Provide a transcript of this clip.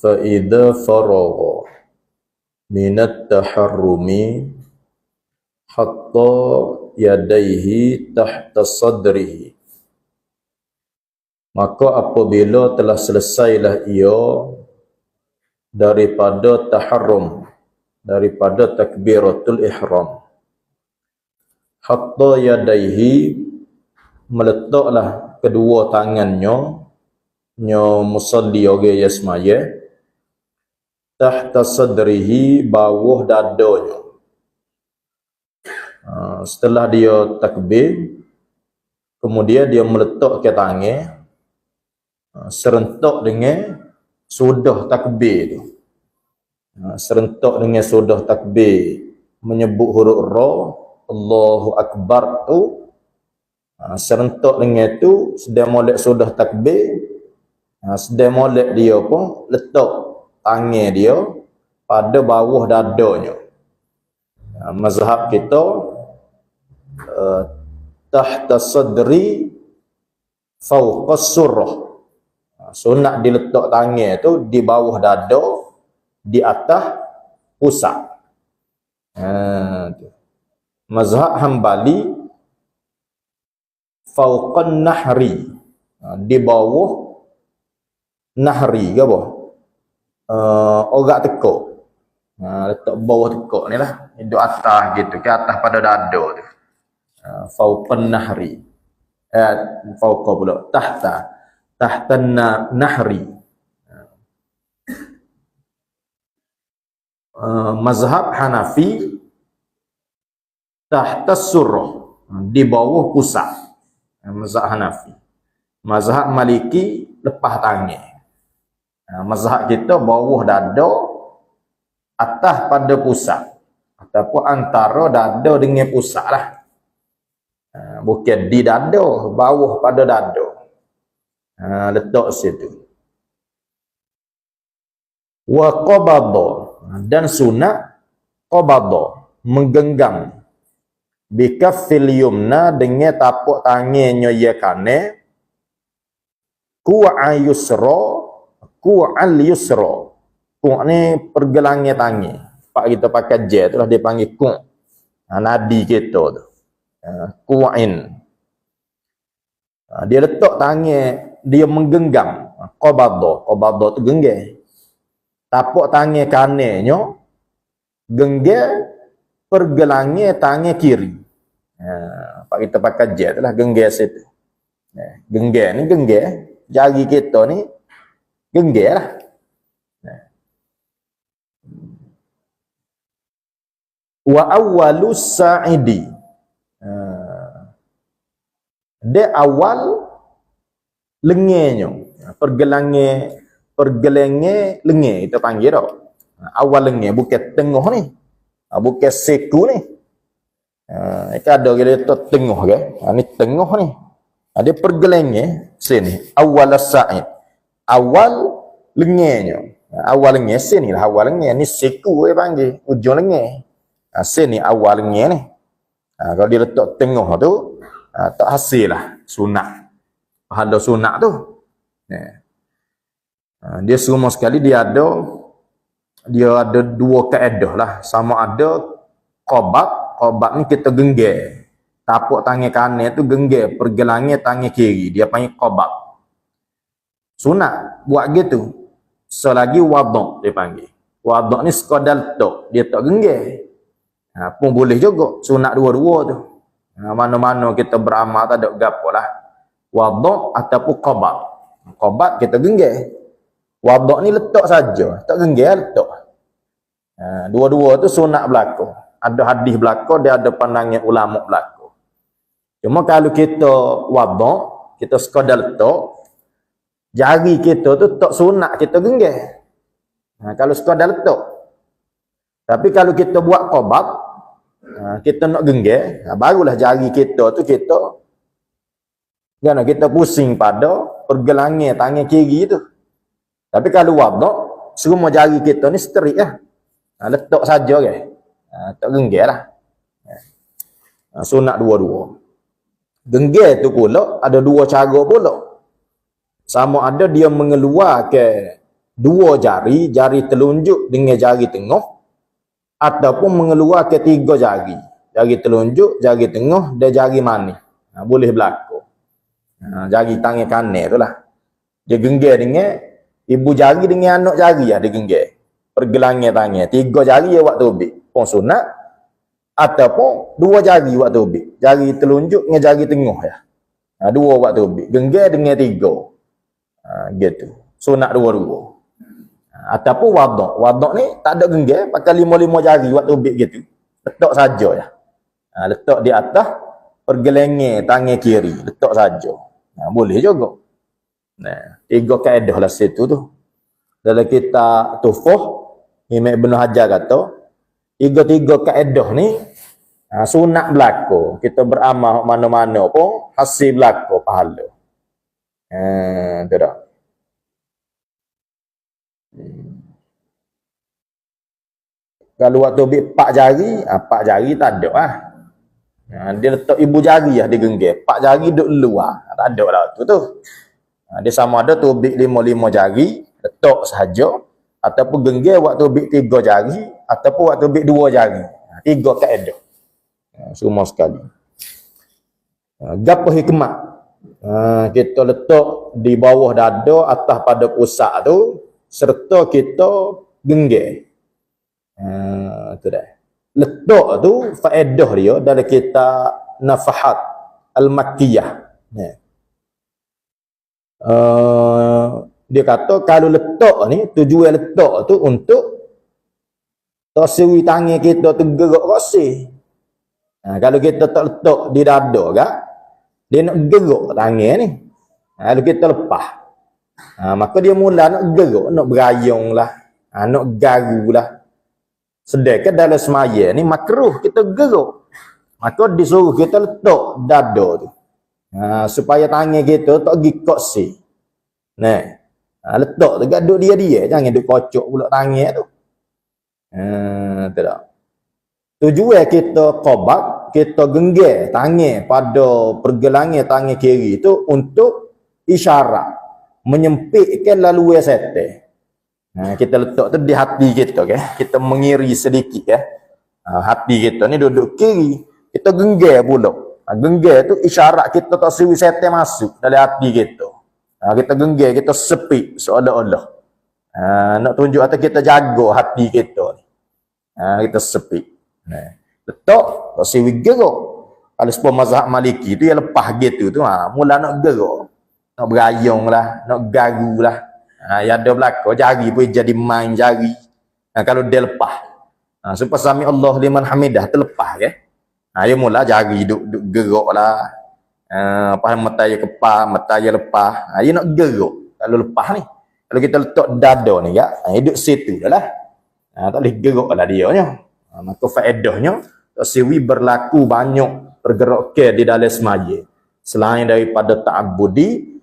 فإذا فرغ من التحرم حط يديه تحت صدره maka apabila telah selesailah ia daripada taharrum daripada takbiratul ihram hatta yadaihi meletaklah kedua tangannya nyo musalli oge yasmaya tahta sadrihi bawah dadanya. Uh, setelah dia takbir kemudian dia meletak ke tangan uh, serentak dengan sudah takbir tu. Uh, serentak dengan sudah takbir menyebut huruf ra Allahu akbar tu. Uh, serentak dengan tu sedang molek sudah takbir uh, sedang molek dia pun letak tangan dia pada bawah dadanya. Ha, mazhab kita uh, tahta sadri fawqa surah. Ha, sunat diletak tangan tu di bawah dada di atas pusat. Ha, mazhab Hambali fawqa nahri ha, di bawah nahri ke apa? Uh, ogak tekuk. Ha, letak bawah tekuk ni lah. Hidup atas gitu. Ke atas pada dada tu. Uh, Fauqan nahri. Eh, Fauqa pula. Tahta. Tahta na nahri. Uh, mazhab Hanafi tahta surah di bawah pusat mazhab Hanafi mazhab Maliki lepas tangan Ha, mazhab kita bawah dada atas pada pusat ataupun antara dada dengan pusat lah. Ha, bukan di dada, bawah pada dada. Ha, letak situ. Wa qabada dan sunat qabada menggenggam bikaffil yumna dengan tapak tangannya ya kane ku ayusra ku'al yusra. Ku' ni pergelangnya tangi. Pak kita pakai je tu lah dia panggil ku'. Ha, nadi kita tu. Ha, ku'in. Ha, dia letak tangi, dia menggenggam. Qobado. Qobado tu genggam. Tapak tangi kanennya, genggam pergelangnya tangi kiri. Ha, pak kita pakai je tu lah genggam situ. Ha, genggam ni genggam. Jari kita ni genggir lah. Wa awwalu sa'idi. Dia awal lengenya. Pergelangnya pergelangnya lenge kita panggil dah. Awal lenge bukan tengah ni. Bukan seku ni. Ha, itu ada kita tengah ke. Ha, ni tengah ni. Dia pergelangnya sini. Awal sa'id awal lengenya. Awal lengenya sini lah awal lengenya. Ni siku dia panggil. Ujung lengenya. Ha, sini awal lengenya ni. Ha, kalau dia letak tengah tu, ha, tak hasil lah sunat. Ada sunat tu. Ha, dia semua sekali dia ada dia ada dua keedah lah. Sama ada kobat. Kobat ni kita genggir. Tapak tangan kanan tu genggir. Pergelangnya tangan kiri. Dia panggil kobat. Sunat buat gitu. Selagi wadok dia panggil. Wadok ni sekadar tok. Dia tak genggir. Ha, pun boleh juga. Sunat dua-dua tu. Ha, mana-mana kita beramal tak ada gapo lah. Wadok ataupun kobat. Kobat kita genggir. Wadok ni letak saja. Tak genggir letak. Ha, dua-dua tu sunat berlaku. Ada hadis berlaku. Dia ada pandangan ulama berlaku. Cuma kalau kita wadok. Kita sekadar letak jari kita tu tak sunat kita genggam. Ha, kalau sekadar letak. Tapi kalau kita buat qobat, ha, kita nak genggam, ha, barulah jari kita tu kita kan kita pusing pada pergelangan tangan kiri tu. Tapi kalau wadah, semua jari kita ni straight lah. Ha, letak saja ke. Ha, tak genggam lah. Ha, sunat dua-dua. Genggam tu pula ada dua cara pula sama ada dia mengeluarkan dua jari, jari telunjuk dengan jari tengah ataupun mengeluarkan tiga jari. Jari telunjuk, jari tengah dan jari manis. Ha, boleh berlaku. Ha, jari tangan kanan tu lah. Dia genggam dengan ibu jari dengan anak jari lah dia genggam. Pergelangan tangan. Tiga jari ya waktu ubik. Pun sunat. Ataupun dua jari waktu ubik. Jari telunjuk dengan jari tengah ya. Ha, dua waktu ubik. Genggam dengan tiga. Ha, gitu. Sunat dua-dua. Ha, ataupun wadak. Wadak ni tak ada genggam. Pakai lima-lima jari waktu ubik gitu. Letak saja ya. Ha, letak di atas. Pergelangan tangan kiri. Letak saja. Ha, boleh juga. Nah, tiga kaedah lah situ tu. Dalam kita tufuh, Imam Ibn Hajar kata, tiga-tiga kaedah ni ha, sunat berlaku. Kita beramal mana-mana pun hasil berlaku pahala. Tu dah. Hmm. Kalau waktu ambil empat jari, empat ha, jari tak ada lah. Dia letak ibu jari lah dia genggam. Empat jari duduk luar. Tak ada lah tu tu. Dia sama ada tu bik lima-lima jari, letak sahaja, ataupun genggam waktu bik tiga jari, ataupun waktu bik dua jari. Tiga kaedah. Ha, semua sekali. Gapa hikmat? Ha, kita letak di bawah dada, atas pada pusat tu, serta kita genggam. Ha, tu dah. Letak tu faedah dia dalam kita nafahat al-makkiyah. Yeah. Uh, dia kata kalau letak ni tujuan letak tu untuk tasiri tangan kita tu gerak rasa. Ha, kalau kita tak letak di dada kan, dia nak gerak tangan ni. Ha, kalau kita lepas. Ha, maka dia mula nak gerak, nak berayung lah. Ha, nak garu lah. Sedangkan dalam semaya ni makruh kita gerak. Maka disuruh kita letak dada tu. Ha, supaya tangan kita tak pergi koksi. Nah. Ha, letak tu duduk dia-dia. Jangan duduk kocok pula tangan tu. Ha, tidak. Tujuan kita kobat, kita genggam tangan pada pergelangan tangan kiri tu untuk isyarat. Menyempitkan laluan setan. Ha, kita letak tu di hati kita. Okay? Kita mengiri sedikit. Ya? Ha, hati kita ni duduk kiri. Kita genggam pula. Ha, genggam tu isyarat kita tak siwi setan masuk dalam hati kita. Ha, kita genggam, kita sepi seolah-olah. Ha, nak tunjuk atau kita jaga hati kita ni. Ha, kita sepi. Ha, letak, tak siwi gerak. Kalau sebuah mazhab maliki tu yang lepas gitu tu, ha, mula nak gerak. Nak berayung lah, nak garu lah. Ha, yang ada belakang, jari pun jadi main jari. Ha, kalau dia lepas. Ha, supaya sami Allah liman hamidah, terlepas ke. Ya? Ha, dia mula jari duk, duk gerok lah. Uh, apa mata dia kepah, mata dia lepas. Ha, dia nak gerok. Kalau lepas ni. Kalau kita letak dada ni ya, ha, duduk situ dah lah. Ha, tak boleh gerok lah dia ni. Ha, maka faedahnya, siwi berlaku banyak pergerakan di dalam semaya. Selain daripada ta'abudi,